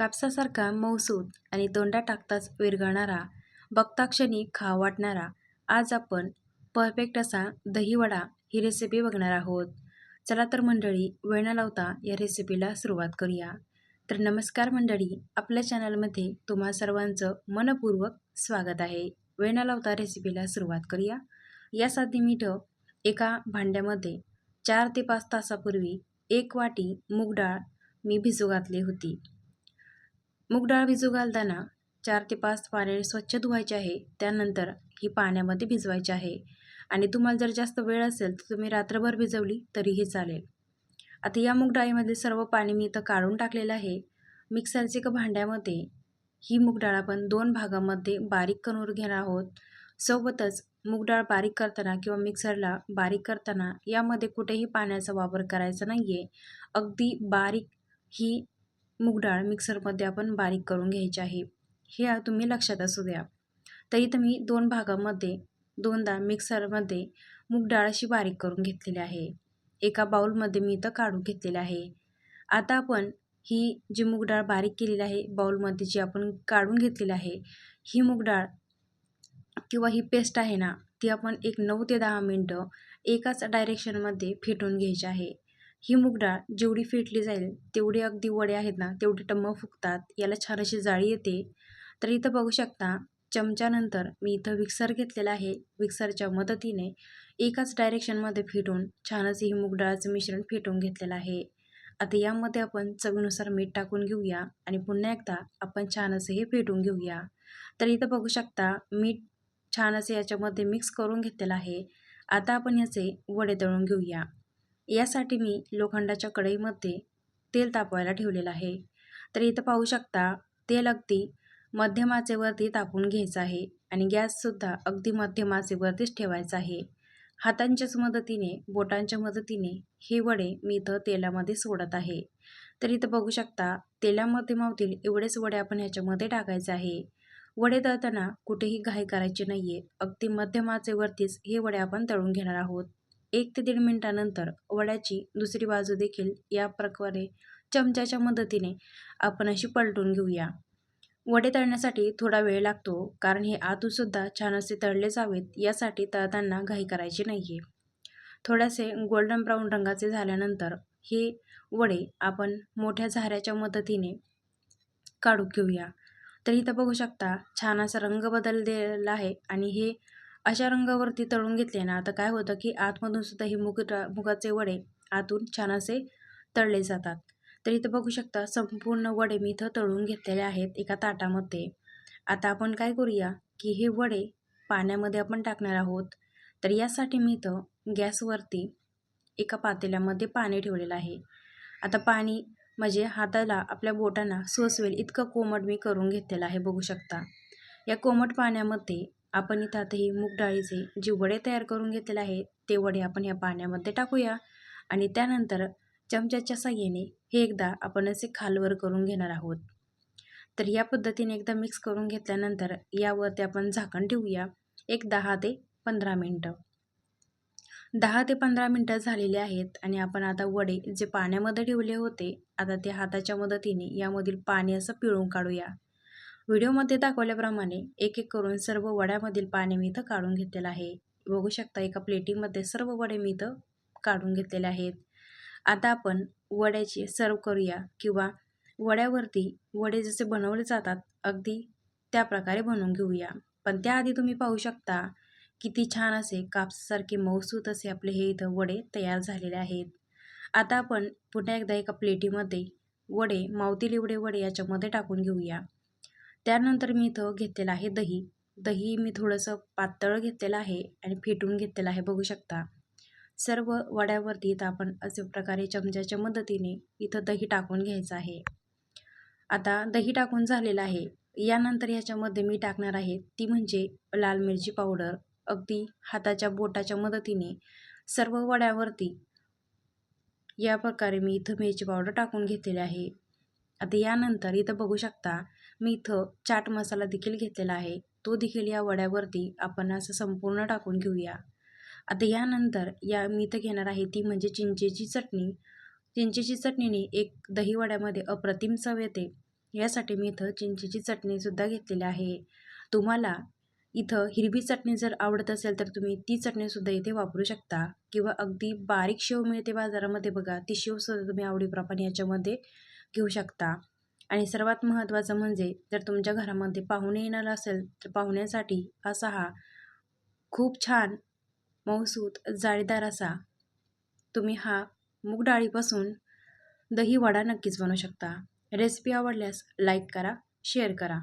कापसासारखा मऊसूत आणि तोंडात टाकताच विरघळणारा बघताक्षणी खा वाटणारा आज आपण परफेक्ट असा दहीवडा ही रेसिपी बघणार आहोत. चला तर मंडळी वेळ न लावता या रेसिपीला सुरुवात करूया. तर नमस्कार मंडळी आपल्या चॅनलमध्ये तुम्हा सर्वांचं मनपूर्वक स्वागत आहे. वेळ न लावता रेसिपीला सुरुवात करूया. यासाठी मीठ एका भांड्यामध्ये चार ते पाच तासापूर्वी एक वाटी मूग डाळ मी भिजू घातली होती. मूग डाळ भिजू घालताना चार ते पाच पाने स्वच्छ धुवायचे आहे. त्यानंतर ही पाण्यामध्ये भिजवायची आहे. आणि तुम्हाला जर जास्त वेळ असेल तर तुम्ही रात्रभर भिजवली तरीही चालेल. आता या मूग डाळीमध्ये सर्व पाणी मी इथं काढून टाकलेलं आहे. मिक्सरच्या एका भांड्यामध्ये ही मूग डाळ आपण दोन भागामध्ये बारीक करून घेणार आहोत. सोबतच मूग डाळ बारीक करताना किंवा मिक्सरला बारीक करताना यामध्ये कुठेही पाण्याचा वापर करायचा नाही आहे अगदी बारीक ही मूग डाळ मिक्सरमध्ये आपण बारीक करून घ्यायची आहे. हे तुम्ही लक्षात असू द्या. तर इथं मी दोन भागामध्ये दोनदा मिक्सरमध्ये मूगडाळ अशी बारीक करून घेतलेली आहे. एका बाऊलमध्ये मी इथं काढून घेतलेलं आहे. आता आपण ही जी मूग डाळ बारीक केलेली आहे बाऊलमध्ये जी आपण काढून घेतलेली आहे ही मूग डाळ किंवा ही पेस्ट आहे ना ती आपण एक नऊ ते दहा मिनटं एकाच डायरेक्शनमध्ये फेटून घ्यायची आहे. ही मूग डाळ जेवढी फेटली जाईल तेवढी अगदी वडे आहेत ना तेवढे टम्म फुगतात याला छान अशी जाळी येते. तर इथं बघू शकता चमच्यानंतर मी इथं मिक्सर घेतलेला आहे. मिक्सरच्या मदतीने एकाच डायरेक्शनमध्ये फेटून छान असे ही मूग डाळाचं मिश्रण फेटून घेतलेलं आहे. आता यामध्ये आपण चवीनुसार मीठ टाकून घेऊया आणि पुन्हा एकदा आपण छान हे फेटून घेऊया. तर इथं बघू शकता मीठ छान असे याच्यामध्ये मिक्स करून घेतलेलं आहे. आता आपण याचे वडे तळून घेऊया. यासाठी मी लोखंडाच्या कढईमध्ये तेल तापवायला ठेवलेलं आहे. तर इथं पाहू शकता तेल अगदी मध्यम आचेवरती तापून घ्यायचं आहे आणि गॅससुद्धा अगदी मध्यम आचेवरतीच ठेवायचा आहे. हातांच्याच मदतीने बोटांच्या मदतीने हे वडे मी इथं तेलामध्ये सोडत आहे. तर इथं बघू शकता तेलामध्ये मावतील एवढेच वडे आपण ह्याच्यामध्ये टाकायचे आहे. वडे तळताना कुठेही घाई करायची नाही आहे अगदी मध्यम आचेवरतीच हे वडे आपण तळून घेणार आहोत. एक ते दीड मिनटानंतर वड्याची दुसरी बाजू देखील या प्रकारे चमच्याच्या मदतीने आपण अशी पलटून घेऊया. वडे तळण्यासाठी थोडा वेळ लागतो कारण हे आतूनसुद्धा छान असे तळले जावेत यासाठी तळताना घाई करायची नाही आहे थोडेसे गोल्डन ब्राऊन रंगाचे झाल्यानंतर हे वडे आपण मोठ्या झाऱ्याच्या मदतीने काढून घेऊया. तर इथं बघू शकता छान असा रंग बदललेला आहे आणि हे अशा रंगावरती तळून घेतले ना आता काय होतं की आतमधून सुद्धा हे मुगटा मुगाचे वडे आतून छान असे तळले जातात. तर इथं बघू शकता संपूर्ण वडे मी इथं तळून घेतलेले आहेत एका ताटामध्ये. आता आपण काय करूया की हे वडे पाण्यामध्ये आपण टाकणार आहोत. तर यासाठी मी इथं गॅसवरती एका पातेल्यामध्ये पाणी ठेवलेलं आहे. आता पाणी म्हणजे हाताला आपल्या बोटांना सोसवेल इतकं कोमट मी करून घेतलेलं आहे बघू शकता. या कोमट पाण्यामध्ये आपण इथं आता ही मूग डाळीचे जे वडे तयार करून घेतलेले आहे ते वडे आपण या पाण्यामध्ये टाकूया. आणि त्यानंतर चमच्याच्या साह्याने हे एकदा आपण असे खालवर करून घेणार आहोत. तर या पद्धतीने एकदा मिक्स करून घेतल्यानंतर यावरती आपण झाकण ठेवूया. एक दहा ते पंधरा मिनटं. दहा ते पंधरा मिनटं झालेले आहेत आणि आपण आता वडे जे पाण्यामध्ये ठेवले होते आता ते हाताच्या मदतीने यामधील पाणी असं पिळून काढूया. व्हिडिओमध्ये दाखवल्याप्रमाणे एक एक करून सर्व वड्यामधील पाणी मी इथं काढून घेतलेलं आहे. बघू शकता एका प्लेटीमध्ये सर्व वडे मी इथं काढून घेतलेले आहेत. आता आपण वड्याची सर्व करूया किंवा वड्यावरती वडे जसे बनवले जातात अगदी त्या प्रकारे बनवून घेऊया. पण त्याआधी तुम्ही पाहू शकता किती छान असे कापसासारखे मौसूत असे आपले हे इथं वडे तयार झालेले आहेत. आता आपण पुन्हा एकदा एका प्लेटीमध्ये वडे मावतील एवढे वडे याच्यामध्ये टाकून घेऊया. त्यानंतर मी इथं घेतलेलं आहे दही. दही मी थोडंसं पातळ घेतलेलं आहे आणि फेटून घेतलेलं आहे बघू शकता. सर्व वड्यावरती इथं आपण अशा प्रकारे चमच्याच्या मदतीने इथं दही टाकून घ्यायचं आहे. आता दही टाकून झालेलं आहे. यानंतर ह्याच्यामध्ये मी टाकणार आहे ती म्हणजे लाल मिरची पावडर. अगदी हाताच्या बोटाच्या मदतीने सर्व वड्यावरती या प्रकारे मी इथं मिरची पावडर टाकून घेतलेली आहे. आता यानंतर इथं बघू शकता मी इथं चाट मसाला देखील घेतलेला आहे. तो देखील या वड्यावरती आपण असं संपूर्ण टाकून घेऊया. आता यानंतर या मी इथं घेणार आहे ती म्हणजे चिंचेची चटणी. चिंचेची चटणीने एक दही वड्यामध्ये अप्रतिम चव येते. यासाठी मी इथं चिंचेची चटणीसुद्धा घेतलेली आहे. तुम्हाला इथं हिरवी चटणी जर आवडत असेल तर तुम्ही ती चटणीसुद्धा इथे वापरू शकता. किंवा अगदी बारीक शेव मिळते बाजारामध्ये बघा ती शेवसुद्धा तुम्ही आवडीप्रमाणे याच्यामध्ये घेऊ शकता. आणि सर्वात महत्त्वाचं म्हणजे जर तुमच्या घरामध्ये पाहुणे येणार असेल तर पाहुण्यासाठी असा हा खूप छान मऊसूत जाळीदार असा. तुम्ही हा मूग डाळीपासून दही वडा नक्कीच बनवू शकता. रेसिपी आवडल्यास लाईक करा शेअर करा.